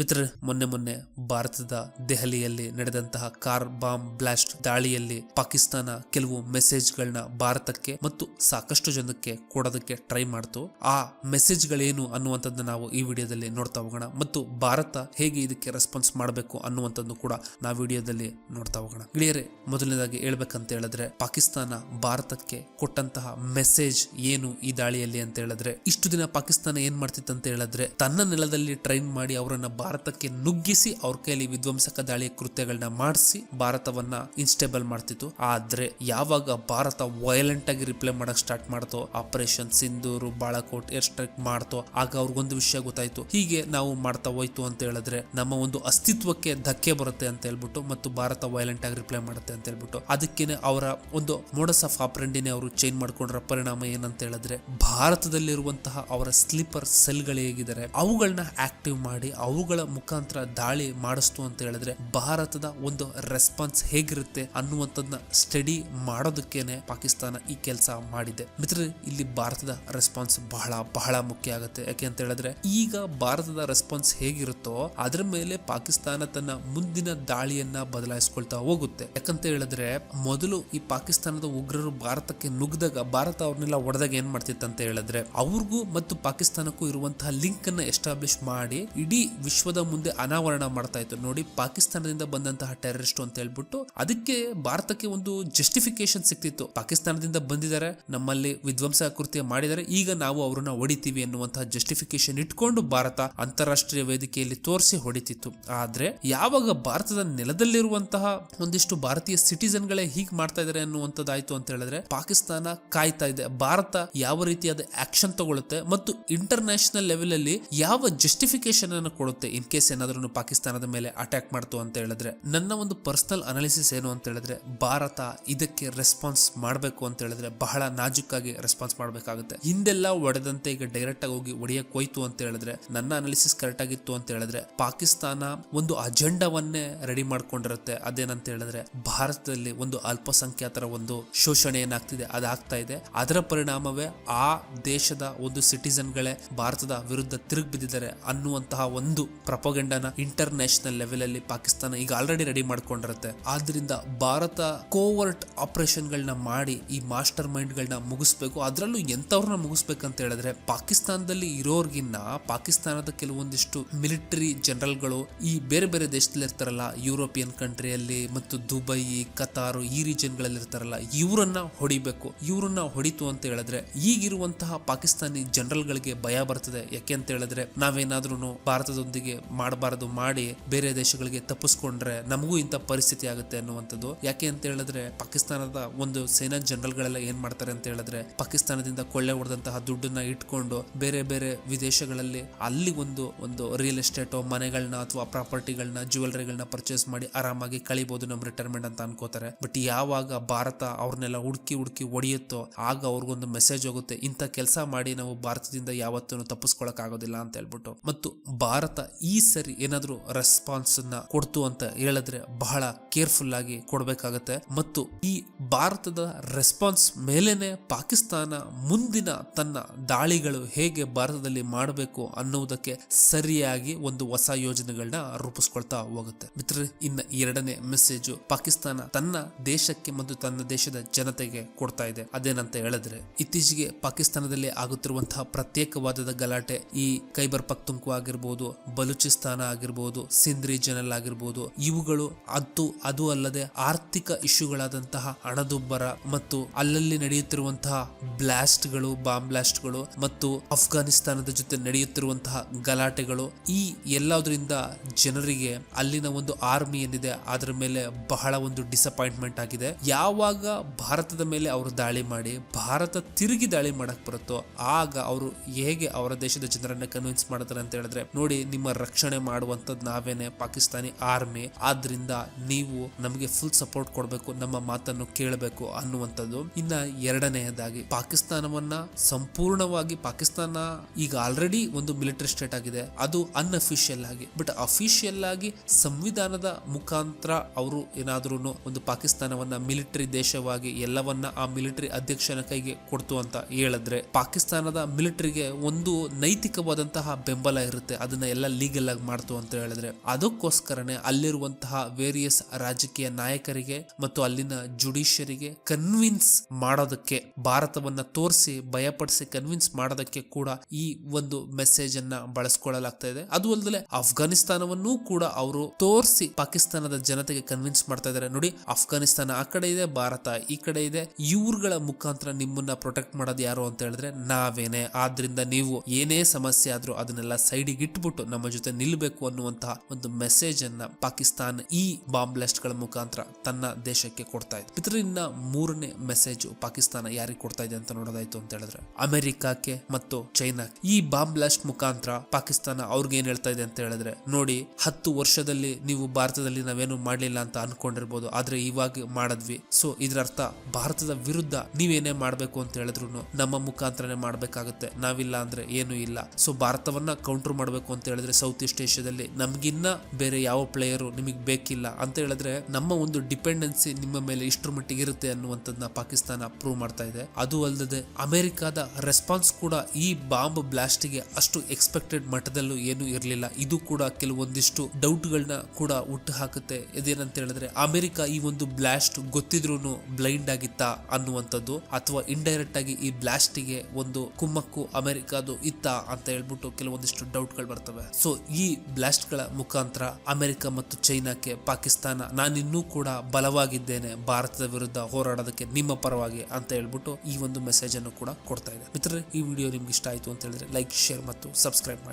ಮಿತ್ರ ಮೊನ್ನೆ ಮೊನ್ನೆ ಭಾರತದ ದೆಹಲಿಯಲ್ಲಿ ನಡೆದಂತಹ ಕಾರ್ ಬಾಂಬ್ ಬ್ಲಾಸ್ಟ್ ದಾಳಿಯಲ್ಲಿ ಪಾಕಿಸ್ತಾನ ಕೆಲವು ಮೆಸೇಜ್ಗಳನ್ನ ಭಾರತಕ್ಕೆ ಮತ್ತು ಸಾಕಷ್ಟು ಜನಕ್ಕೆ ಕೊಡೋದಕ್ಕೆ ಟ್ರೈ ಮಾಡ್ತು. ಆ ಮೆಸೇಜ್ಗಳೇನು ಅನ್ನುವಂಥದ್ದು ನಾವು ಈ ವಿಡಿಯೋದಲ್ಲಿ ನೋಡ್ತಾ ಹೋಗೋಣ. ಮತ್ತು ಭಾರತ ಹೇಗೆ ಇದಕ್ಕೆ ರೆಸ್ಪಾನ್ಸ್ ಮಾಡಬೇಕು ಅನ್ನುವಂಥದ್ದು ಕೂಡ ನಾವು ವಿಡಿಯೋದಲ್ಲಿ ನೋಡ್ತಾ ಹೋಗೋಣ. ಗೆಳೆಯರೆ ಮೊದಲನೇದಾಗಿ ಹೇಳ್ಬೇಕಂತ ಹೇಳಿದ್ರೆ, ಪಾಕಿಸ್ತಾನ ಭಾರತಕ್ಕೆ ಕೊಟ್ಟಂತಹ ಮೆಸೇಜ್ ಏನು ಈ ದಾಳಿಯಲ್ಲಿ ಅಂತ ಹೇಳಿದ್ರೆ, ಇಷ್ಟು ದಿನ ಪಾಕಿಸ್ತಾನ ಏನ್ ಮಾಡ್ತಿತ್ತು ಅಂತ ಹೇಳಿದ್ರೆ, ತನ್ನ ನೆಲದಲ್ಲಿ ಟ್ರೈನ್ ಮಾಡಿ ಅವರನ್ನ ಭಾರತಕ್ಕೆ ನುಗ್ಗಿಸಿ ಅವ್ರ ಕೈಯಲ್ಲಿ ವಿಧ್ವಂಸಕ ದಾಳಿ ಕೃತ್ಯಗಳನ್ನ ಮಾಡಿಸಿ ಭಾರತವನ್ನ ಇನ್ಸ್ಟೇಬಲ್ ಮಾಡ್ತಿತ್ತು. ಆದ್ರೆ ಯಾವಾಗ ಭಾರತ ವೈಲೆಂಟ್ ಆಗಿ ರಿಪ್ಲೈ ಮಾಡಕ್ start ಮಾಡ್ತೋ operation Sindoor, Balakot air strike ಮಾಡ್ತೋ, ಆಗ ಅವ್ರಿಗೊಂದು ವಿಷಯ ಗೊತ್ತಾಯ್ತು. ಹೀಗೆ ನಾವು ಮಾಡ್ತಾ ಹೋಯ್ತು ಅಂತ ಹೇಳಿದ್ರೆ ನಮ್ಮ ಒಂದು ಅಸ್ತಿತ್ವಕ್ಕೆ ಧಕ್ಕೆ ಬರುತ್ತೆ ಅಂತ ಹೇಳ್ಬಿಟ್ಟು ಮತ್ತು ಭಾರತ ವೈಲೆಂಟ್ ಆಗಿ ರಿಪ್ಲೈ ಮಾಡುತ್ತೆ ಅಂತ ಹೇಳ್ಬಿಟ್ಟು. ಅದಕ್ಕೇನೆ ಅವರ ಒಂದು ಮೋಡಸ್ ಆಫ್ ಆಪರೆಂಡಿನೇ ಅವರು ಚೇಂಜ್ ಮಾಡ್ಕೊಂಡ್ರ ಪರಿಣಾಮ ಏನಂತ ಹೇಳಿದ್ರೆ ಭಾರತದಲ್ಲಿರುವಂತಹ ಅವರ ಸ್ಲೀಪರ್ ಸೆಲ್ಗಳು ಹೇಗಿದ್ದಾರೆ ಅವುಗಳನ್ನ ಆಕ್ಟಿವ್ ಮಾಡಿ ಅವುಗಳ ಮುಖಾಂತರ ದಾಳಿ ಮಾಡಿಸ್ತು ಅಂತ ಹೇಳಿದ್ರೆ ಭಾರತದ ಒಂದು ರೆಸ್ಪಾನ್ಸ್ ಹೇಗಿರುತ್ತೆ ಅನ್ನುವಂಥದ್ದನ್ನ ಸ್ಟಡಿ ಮಾಡೋದಕ್ಕೇನೆ ಪಾಕಿಸ್ತಾನ ಈ ಕೆಲಸ ಮಾಡಿದೆ. ಮಿತ್ರ ಇಲ್ಲಿ ಭಾರತದ ರೆಸ್ಪಾನ್ಸ್ ಬಹಳ ಬಹಳ ಮುಖ್ಯ ಆಗುತ್ತೆ. ಯಾಕೆ ಅಂತ ಹೇಳಿದ್ರೆ, ಈಗ ಭಾರತದ ರೆಸ್ಪಾನ್ಸ್ ಹೇಗಿರುತ್ತೋ ಅದರ ಮೇಲೆ ಪಾಕಿಸ್ತಾನ ತನ್ನ ಮುಂದಿನ ದಾಳಿಯನ್ನ ಬದಲಾಯಿಸ್ಕೊಳ್ತಾ ಹೋಗುತ್ತೆ. ಯಾಕಂತ ಹೇಳಿದ್ರೆ, ಮೊದಲು ಈ ಪಾಕಿಸ್ತಾನದ ಉಗ್ರರು ಭಾರತಕ್ಕೆ ನುಗ್ಗಿದಾಗ ಭಾರತ ಅವ್ರನ್ನೆಲ್ಲ ಒಡೆದಾಗ ಏನ್ ಮಾಡ್ತಿತ್ತು ಅಂತ ಹೇಳಿದ್ರೆ, ಅವ್ರಿಗೂ ಮತ್ತು ಪಾಕಿಸ್ತಾನಕ್ಕೂ ಇರುವಂತಹ ಲಿಂಕ್ ಅನ್ನ ಎಸ್ಟಾಬ್ಲಿಷ್ ಮಾಡಿ, ಇಡೀ ವಿಶ್ವದ ಮುಂದೆ ಅನಾವರಣ ಮಾಡ್ತಾ ಇತ್ತು. ನೋಡಿ, ಪಾಕಿಸ್ತಾನದಿಂದ ಬಂದಂತಹ ಟೆರರಿಸ್ಟ್ ಅಂತ ಹೇಳ್ಬಿಟ್ಟು ಅದಕ್ಕೆ ಭಾರತಕ್ಕೆ ಒಂದು ಜಸ್ಟಿಫಿಕೇಶನ್ ಸಿಕ್ತಿತ್ತು. ಪಾಕಿಸ್ತಾನದಿಂದ ಬಂದಿದ್ದಾರೆ, ನಮ್ಮಲ್ಲಿ ವಿಧ್ವಂಸ ಕೃತ್ಯ ಮಾಡಿದ್ದಾರೆ, ಈಗ ನಾವು ಅವರನ್ನ ಹೊಡಿತೀವಿ ಎನ್ನುವಂತಹ ಜಸ್ಟಿಫಿಕೇಶನ್ ಇಟ್ಕೊಂಡು ಭಾರತ ಅಂತಾರಾಷ್ಟ್ರೀಯ ವೇದಿಕೆಯಲ್ಲಿ ತೋರಿಸಿ ಹೊಡಿತಿತ್ತು. ಆದ್ರೆ, ಯಾವಾಗ ಭಾರತದ ನೆಲದಲ್ಲಿರುವಂತಹ ಒಂದಿಷ್ಟು ಭಾರತೀಯ ಸಿಟಿಸನ್ಗಳೇ ಹೀಗೆ ಮಾಡ್ತಾ ಇದ್ದಾರೆ ಅನ್ನುವಂಥದ್ದಾಯ್ತು ಅಂತ ಹೇಳಿದ್ರೆ, ಪಾಕಿಸ್ತಾನ ಕಾಯ್ತಾ ಇದೆ. ಭಾರತ ಯಾವ ರೀತಿಯಾದ ಆಕ್ಷನ್ ತಗೊಳ್ಳುತ್ತೆ ಮತ್ತು ಇಂಟರ್ ನ್ಯಾಷನಲ್ ಲೆವೆಲ್ ಅಲ್ಲಿ ಯಾವ ಜಸ್ಟಿಫಿಕೇಶನ್ ಅನ್ನು ಕೊಡುತ್ತೆ? ಇನ್ ಕೇಸ್ ಏನಾದ್ರೂ ಪಾಕಿಸ್ತಾನದ ಮೇಲೆ ಅಟ್ಯಾಕ್ ಮಾಡ್ತು ಅಂತ ಹೇಳಿದ್ರೆ, ನನ್ನ ಒಂದು ಪರ್ಸನಲ್ ಅನಾಲಿಸಿಸ್ ಏನು ಅಂತ ಹೇಳಿದ್ರೆ, ಭಾರತ ಇದಕ್ಕೆ ರೆಸ್ಪಾನ್ಸ್ ಮಾಡಬೇಕು ಅಂತ ಹೇಳಿದ್ರೆ ಬಹಳ ನಾಜುಕಾಗಿ ರೆಸ್ಪಾನ್ಸ್ ಮಾಡಬೇಕಾಗುತ್ತೆ. ಹಿಂದೆಲ್ಲ ಒಡೆದಂತೆ ಈಗ ಡೈರೆಕ್ಟ್ ಆಗಿ ಹೋಗಿ ಒಡೆಯಕ್ ಹೋಯ್ತು ಅಂತ ಹೇಳಿದ್ರೆ, ನನ್ನ ಅನಾಲಿಸಿಸ್ ಕರೆಕ್ಟ್ ಆಗಿತ್ತು ಅಂತ ಹೇಳಿದ್ರೆ, ಪಾಕಿಸ್ತಾನ ಒಂದು ಅಜೆಂಡಾವನ್ನೇ ರೆಡಿ ಮಾಡ್ಕೊಂಡಿರುತ್ತೆ. ಅದೇನಂತ ಹೇಳಿದ್ರೆ, ಭಾರತದಲ್ಲಿ ಒಂದು ಅಲ್ಪಸಂಖ್ಯಾತರ ಒಂದು ಶೋಷಣೆ ಏನಾಗ್ತಿದೆ, ಅದಾಗ್ತಾ ಇದೆ. ಅದರ ಪರಿಣಾಮವೇ ಆ ದೇಶದ ಒಂದು ಸಿಟಿಜನ್ಗಳೇ ಭಾರತದ ವಿರುದ್ಧ ತಿರುಗಿ ಬಿದ್ದಿದ್ದಾರೆ ಅನ್ನುವಂತಹ ಒಂದು ಪ್ರಪೋಗೆಂಡನ ಇಂಟರ್ ನ್ಯಾಷನಲ್ ಲೆವೆಲ್ ಅಲ್ಲಿ ಪಾಕಿಸ್ತಾನ ಈಗ ಆಲ್ರೆಡಿ ರೆಡಿ ಮಾಡ್ಕೊಂಡಿರುತ್ತೆ. ಆದ್ರಿಂದ ಭಾರತ ಕೋವರ್ಟ್ ಆಪರೇಷನ್ ಗಳನ್ನ ಮಾಡಿ ಈ ಮಾಸ್ಟರ್ ಮೈಂಡ್ ಗಳನ್ನ ಮುಗಿಸ್ಬೇಕು. ಅದರಲ್ಲೂ ಎಂತವ್ರನ್ನ ಅಂತ ಹೇಳಿದ್ರೆ ಪಾಕಿಸ್ತಾನದಲ್ಲಿ ಇರೋರ್ಗಿನ್ನ ಪಾಕಿಸ್ತಾನದ ಕೆಲವೊಂದಿಷ್ಟು ಮಿಲಿಟರಿ ಜನರಲ್ಗಳು ಈ ಬೇರೆ ಬೇರೆ ದೇಶದಲ್ಲಿ ಇರ್ತಾರಲ್ಲ ಯುರೋಪಿಯನ್ ಕಂಟ್ರಿಯಲ್ಲಿ ಮತ್ತು ದುಬೈ, ಕತಾರು ಈ ರೀಜನ್ಗಳಲ್ಲಿ ಇರ್ತಾರಲ್ಲ ಇವರನ್ನ ಹೊಡಿಬೇಕು. ಇವರನ್ನ ಹೊಡಿತು ಅಂತ ಹೇಳಿದ್ರೆ ಈಗಿರುವಂತಹ ಪಾಕಿಸ್ತಾನಿ ಜನರಲ್ ಗಳಿಗೆ ಭಯ ಬರ್ತದೆ. ಯಾಕೆ ಅಂತ ಹೇಳಿದ್ರೆ ನಾವೇನಾದ್ರೂ ಭಾರತದೊಂದಿಗೆ ಮಾಡಬಾರದು ಮಾಡಿ ಬೇರೆ ದೇಶಗಳಿಗೆ ತಪ್ಪಿಸ್ಕೊಂಡ್ರೆ ನಮಗೂ ಇಂಥ ಪರಿಸ್ಥಿತಿ ಆಗುತ್ತೆ ಅನ್ನುವಂಥದ್ದು. ಯಾಕೆ ಅಂತ ಹೇಳಿದ್ರೆ ಪಾಕಿಸ್ತಾನದ ಒಂದು ಸೇನಾ ಜನರಲ್ಗಳೆಲ್ಲ ಏನ್ ಮಾಡ್ತಾರೆ ಅಂತ ಹೇಳಿದ್ರೆ ಪಾಕಿಸ್ತಾನದಿಂದ ಕೊಳ್ಳೆ ಹೊಡೆದಂತಹ ದುಡ್ಡನ್ನ ಇಟ್ಕೊಂಡು ಬೇರೆ ಬೇರೆ ವಿದೇಶಗಳಲ್ಲಿ ಅಲ್ಲಿ ಒಂದು ಒಂದು ರಿಯಲ್ ಎಸ್ಟೇಟ್ ಮನೆಗಳನ್ನ ಅಥವಾ ಪ್ರಾಪರ್ಟಿಗಳನ್ನ ಜ್ಯುವೆಲರಿಗಳನ್ನ ಪರ್ಚೇಸ್ ಮಾಡಿ ಆರಾಮಾಗಿ ಕಳಿಬಹುದು ನಮ್ಮ ರಿಟೈರ್ಮೆಂಟ್ ಅಂತ ಅನ್ಕೋತಾರೆ. ಬಟ್ ಯಾವಾಗ ಭಾರತ ಅವ್ರನ್ನೆಲ್ಲ ಹುಡುಕಿ ಹುಡುಕಿ ಒಡೆಯುತ್ತೋ ಆಗ ಅವ್ರಿಗೊಂದು ಮೆಸೇಜ್ ಹೋಗುತ್ತೆ, ಇಂಥ ಕೆಲಸ ಮಾಡಿ ನಾವು ಭಾರತದಿಂದ ಯಾವತ್ತೂ ತಪ್ಪಿಸ್ಕೊಳಕ್ ಆಗೋದಿಲ್ಲ ಅಂತ ಹೇಳ್ಬಿಟ್ಟು. ಮತ್ತು ಭಾರತ ಈ ಸರಿ ಏನಾದರೂ ರೆಸ್ಪಾನ್ಸ್ ಅನ್ನ ಕೊಡ್ತು ಅಂತ ಹೇಳಿದ್ರೆ ಬಹಳ ಕೇರ್ಫುಲ್ ಆಗಿ ಕೊಡ್ಬೇಕಾಗತ್ತೆ. ಮತ್ತು ಈ ಭಾರತದ ರೆಸ್ಪಾನ್ಸ್ ಮೇಲೇನೆ ಪಾಕಿಸ್ತಾನ ಮುಂದಿನ ತನ್ನ ದಾಳಿಗಳು ಹೇಗೆ ಭಾರತದಲ್ಲಿ ಮಾಡಬೇಕು ಅನ್ನುವುದಕ್ಕೆ ಸರಿಯಾಗಿ ಒಂದು ಹೊಸ ಯೋಜನೆಗಳನ್ನ ರೂಪಿಸ್ಕೊಳ್ತಾ ಹೋಗುತ್ತೆ. ಮಿತ್ರ ಇನ್ನ ಎರಡನೇ ಮೆಸೇಜ್ ಪಾಕಿಸ್ತಾನ ತನ್ನ ದೇಶಕ್ಕೆ ಮತ್ತು ತನ್ನ ದೇಶದ ಜನತೆಗೆ ಕೊಡ್ತಾ ಇದೆ. ಅದೇನಂತ ಹೇಳಿದ್ರೆ, ಇತ್ತೀಚೆಗೆ ಪಾಕಿಸ್ತಾನದಲ್ಲಿ ಆಗುತ್ತಿರುವಂತಹ ಪ್ರತ್ಯೇಕವಾದದ ಗಲಾಟೆ ಈ ಕೈಬರ್ ಪಕ್ತುಂಕು ಆಗಿರ್ಬೋದು ಬಲೂಚಿಸ್ತಾನ ಆಗಿರ್ಬೋದು, ಸಿಂಧ್ ರೀಜನ್ ಅಲ್ಲಿ ಆಗಿರ್ಬೋದು, ಇವುಗಳು ಅದು ಅದು ಅಲ್ಲದೆ ಆರ್ಥಿಕ ಇಶ್ಯೂಗಳಾದಂತಹ ಹಣದುಬ್ಬರ ಮತ್ತು ಅಲ್ಲಲ್ಲಿ ನಡೆಯುತ್ತಿರುವಂತಹ ಬ್ಲಾಸ್ಟ್ಗಳು, ಬಾಂಬ್ ಬ್ಲಾಸ್ಟ್ಗಳು ಮತ್ತು ಅಫ್ಘಾನಿಸ್ತಾನದ ಜೊತೆ ನಡೆಯುತ್ತಿರುವಂತಹ ಗಲಾಟೆಗಳು, ಈ ಎಲ್ಲದರಿಂದ ಜನರಿಗೆ ಅಲ್ಲಿನ ಒಂದು ಆರ್ಮಿ ಏನಿದೆ ಅದರ ಮೇಲೆ ಬಹಳ ಒಂದು ಡಿಸಪಾಯಿಂಟ್ಮೆಂಟ್ ಆಗಿದೆ. ಯಾವಾಗ ಭಾರತದ ಮೇಲೆ ಅವರು ದಾಳಿ ಮಾಡಿ, ಭಾರತ ತಿರುಗಿ ದಾಳಿ ಮಾಡಕ್ ಬರುತ್ತೋ, ಆಗ ಅವರು ಹೇಗೆ ಅವರ ದೇಶದ ಜನರನ್ನ ಕನ್ವಿನ್ಸ್ ಮಾಡ್ತಾರೆ ಅಂತ ಹೇಳಿದ್ರೆ, ನೋಡಿ ನಿಮ್ಮ ರಕ್ಷಣೆ ಮಾಡುವಂಥದ್ದು ನಾವೇನೆ ಪಾಕಿಸ್ತಾನಿ ಆರ್ಮಿ, ಆದ್ರಿಂದ ನೀವು ನಮಗೆ ಫುಲ್ ಸಪೋರ್ಟ್ ಕೊಡಬೇಕು, ನಮ್ಮ ಮಾತನ್ನು ಕೇಳಬೇಕು ಅನ್ನುವಂಥದ್ದು. ಇನ್ನ ಎರಡನೆಯದಾಗಿ, ಪಾಕಿಸ್ತಾನವನ್ನ ಸಂಪೂರ್ಣವಾಗಿ ಪಾಕಿಸ್ತಾನ ಈಗ ಆಲ್ರೆಡಿ ಒಂದು ಮಿಲಿಟರಿ ಸ್ಟೇಟ್ ಆಗಿದೆ. ಅದು ಅನ್ಅಫಿಷಿಯಲ್ ಆಗಿ ಬಟ್ ಅಫಿಷಿಯಲ್ ಆಗಿ ಸಂವಿಧಾನದ ಮುಖಾಂತರ ಅವರು ಏನಾದ್ರೂ ಒಂದು ಪಾಕಿಸ್ತಾನವನ್ನ ಮಿಲಿಟರಿ ದೇಶವಾಗಿ, ಎಲ್ಲವನ್ನ ಆ ಮಿಲಿಟರಿ ಅಧ್ಯಕ್ಷನ ಕೈಗೆ ಕೊಡ್ತು ಅಂತ ಹೇಳಿದ್ರೆ, ಪಾಕಿಸ್ತಾನದ ಮಿಲಿಟರಿಗೆ ಒಂದು ನೈತಿಕವಾದಂತಹ ಬೆಂಬಲ ಇರುತ್ತೆ. ಅದನ್ನ ಎಲ್ಲ ಲೀಗಲ್ ಆಗಿ ಮಾಡ್ತು ಅಂತ ಹೇಳಿದ್ರೆ ಅದಕ್ಕೋಸ್ಕರನೇ ಅಲ್ಲಿರುವಂತಹ ವೇರಿಯಸ್ ರಾಜಕೀಯ ನಾಯಕರಿಗೆ ಮತ್ತು ಅಲ್ಲಿನ ಜುಡಿಷಿಯರಿಗೆ ಕನ್ವಿನ್ಸ್ ಮಾಡೋದಕ್ಕೆ, ಭಾರತವನ್ನ ತೋರಿಸಿ ಭಯಪಡಿಸಿ ಕನ್ವಿನ್ಸ್ ಮಾಡೋದಕ್ಕೆ ಕೂಡ ಈ ಒಂದು ಮೆಸೇಜ್ ಅನ್ನ ಬಳಸ್ಕೊಳ್ಳಲಾಗ್ತಾ ಇದೆ. ಅದು ಅಲ್ಲದೆ ಅಫ್ಘಾನಿಸ್ತಾನವನ್ನೂ ಕೂಡ ಅವರು ತೋರಿಸಿ ಪಾಕಿಸ್ತಾನದ ಜನತೆಗೆ ಕನ್ವಿನ್ಸ್ ಮಾಡ್ತಾ ಇದ್ದಾರೆ ನೋಡಿ ಅಫ್ಘಾನಿಸ್ತಾನ ಆ ಕಡೆ ಇದೆ, ಭಾರತ ಈ ಕಡೆ ಇದೆ. ಇವ್ರುಗಳ ಮುಖಾಂತರ ನಿಮ್ಮನ್ನ ಪ್ರೊಟೆಕ್ಟ್ ಮಾಡೋದು ಯಾರು ಅಂತ ಹೇಳಿದ್ರೆ ನಾವೇನೆ. ಆದ್ರಿಂದ ನೀವು ಏನೇ ಸಮಸ್ಯೆ ಆದ್ರೂ ಅದನ್ನೆಲ್ಲ ಸೈಡಿಗೆ ಇಟ್ಬಿಟ್ಟು ನಮ್ಮ ಜೊತೆ ನಿಲ್ಬೇಕು ಅನ್ನುವಂತಹ ಒಂದು ಮೆಸೇಜ್ ಅನ್ನ ಪಾಕಿಸ್ತಾನ ಈ ಬಾಂಬ್ ಬ್ಲಾಸ್ಟ್ಗಳ ಮುಖಾಂತರ ತನ್ನ ದೇಶಕ್ಕೆ ಕೊಡ್ತಾ ಇದೆ. ಇದರಿಂದ ಮೂರನೇ ಮೆಸೇಜ್ ಪಾಕಿಸ್ತಾನ ಯಾರಿಗೆ ಕೊಡ್ತಾ ಇದೆ ಅಂತ ನೋಡೋದಾಯ್ತು ಅಂತ ಹೇಳಿದ್ರೆ ಅಮೆರಿಕಾಕ್ಕೆ ಮತ್ತು ಚೈನಾ ಈ ಬಾಂಬ್ ಬ್ಲಾಸ್ಟ್ ಮುಖಾಂತರ ಪಾಕಿಸ್ತಾನ ಅವ್ರಿಗೆ ಏನ್ ಹೇಳ್ತಾ ಇದೆ ಅಂತ ಹೇಳಿದ್ರೆ ನೋಡಿ, ಹತ್ತು ವರ್ಷದಲ್ಲಿ ನೀವು ಭಾರತದಲ್ಲಿ ನಾವೇನು ಮಾಡಲಿಲ್ಲ ಅಂತ ಅನ್ಕೊಂಡಿರ್ಬೋದು, ಆದ್ರೆ ಇವಾಗ ಮಾಡಿದ್ವಿ. ಸೊ ಇದರರ್ಥ ಭಾರತದ ವಿರುದ್ಧ ನೀವೇನೇ ಮಾಡಬೇಕು ಅಂತ ಹೇಳಿದ್ರು ನಮ್ಮ ಮುಖಾಂತರನೇ ಮಾಡಬೇಕಾಗುತ್ತೆ. ನಾವಿಲ್ಲ ಅಂದ್ರೆ ಏನು ಇಲ್ಲ. ಸೊ ಭಾರತವನ್ನ ಕೌಂಟರ್ ಮಾಡಬೇಕು ಅಂತ ಹೇಳಿದ್ರೆ ಸೌತ್ ಈಸ್ಟ್ ಏಷ್ಯಾದಲ್ಲಿ ನಮಗಿನ್ನ ಬೇರೆ ಯಾವ ಪ್ಲೇಯರು ನಿಮಗೆ ಬೇಕಿಲ್ಲ ಅಂತ ಹೇಳಿದ್ರೆ ನಮ್ಮ ಒಂದು ಡಿಪೆಂಡೆನ್ಸಿ ನಿಮ್ಮ ಮೇಲೆ ಇಷ್ಟರ ಮಟ್ಟಿಗೆ ಇರುತ್ತೆ ಅನ್ನುವಂಥದ್ದನ್ನ ಪಾಕಿಸ್ತಾನ ಪ್ರೂವ್ ಮಾಡ್ತಾ ಇದೆ. ಅದು ಅಲ್ಲದೆ ಅಮೆರಿಕದ ರೆಸ್ಪಾನ್ಸ್ ಕೂಡ ಈ ಬಾಂಬ್ ಬ್ಲಾಸ್ಟ್ಗೆ ಅಷ್ಟು ಎಕ್ಸ್ಪೆಕ್ಟೆಡ್ ಮಟ್ಟದಲ್ಲೂ ಏನು ಇರಲಿಲ್ಲ. ಇದು ಕೂಡ ಕೆಲವೊಂದಿಷ್ಟು ಡೌಟ್ಗಳನ್ನ ಕೂಡ ಹುಟ್ಟು ಹಾಕುತ್ತೆ. ಇದೇನಂತ ಹೇಳಿದ್ರೆ ಅಮೆರಿಕ ಈ ಒಂದು ಬ್ಲಾಸ್ಟ್ ಗೊತ್ತಿದ್ರು ಬ್ಲೈಂಡ್ ಆಗಿತ್ತಾ ಅನ್ನುವಂಥದ್ದು ಅಥವಾ ಇಂಡೈರೆಕ್ಟ್ ಆಗಿ ಈ ಬ್ಲಾಸ್ಟಿಗೆ ಒಂದು ಕುಮ್ಮಕ್ಕು ಅಮೆರಿಕದು ಇತ್ತ ಅಂತ ಹೇಳ್ಬಿಟ್ಟು ಕೆಲವೊಂದಿಷ್ಟು ಡೌಟ್ಗಳು ಬರ್ತವೆ. ಸೊ ಈ ಬ್ಲಾಸ್ಟ್ಗಳ ಮುಖಾಂತರ ಅಮೆರಿಕ ಮತ್ತು ಚೈನಾಕ್ಕೆ ಪಾಕಿಸ್ತಾನ ನಾನಿನ್ನೂ ಕೂಡ ಬಲವಾಗಿದ್ದೇನೆ, ಭಾರತದ ವಿರುದ್ಧ ಹೋರಾಡೋದಕ್ಕೆ ನಿಮ್ಮ ಪರವಾಗಿ ಅಂತ ಹೇಳ್ಬಿಟ್ಟು ಈ ಒಂದು ಮೆಸೇಜ್ ಅನ್ನು ಕೂಡ ಕೊಡ್ತಾ ಇದೆ ಮಿತ್ರರೇ, ಈ ವಿಡಿಯೋ ನಿಮ್ಗೆ ಇಷ್ಟ ಆಯ್ತು ಅಂತ ಹೇಳಿದ್ರೆ ಲೈಕ್ ಶೇರ್ ಮತ್ತು ಸಬ್ಸ್ಕ್ರೈಬ್ ಮಾಡಿ.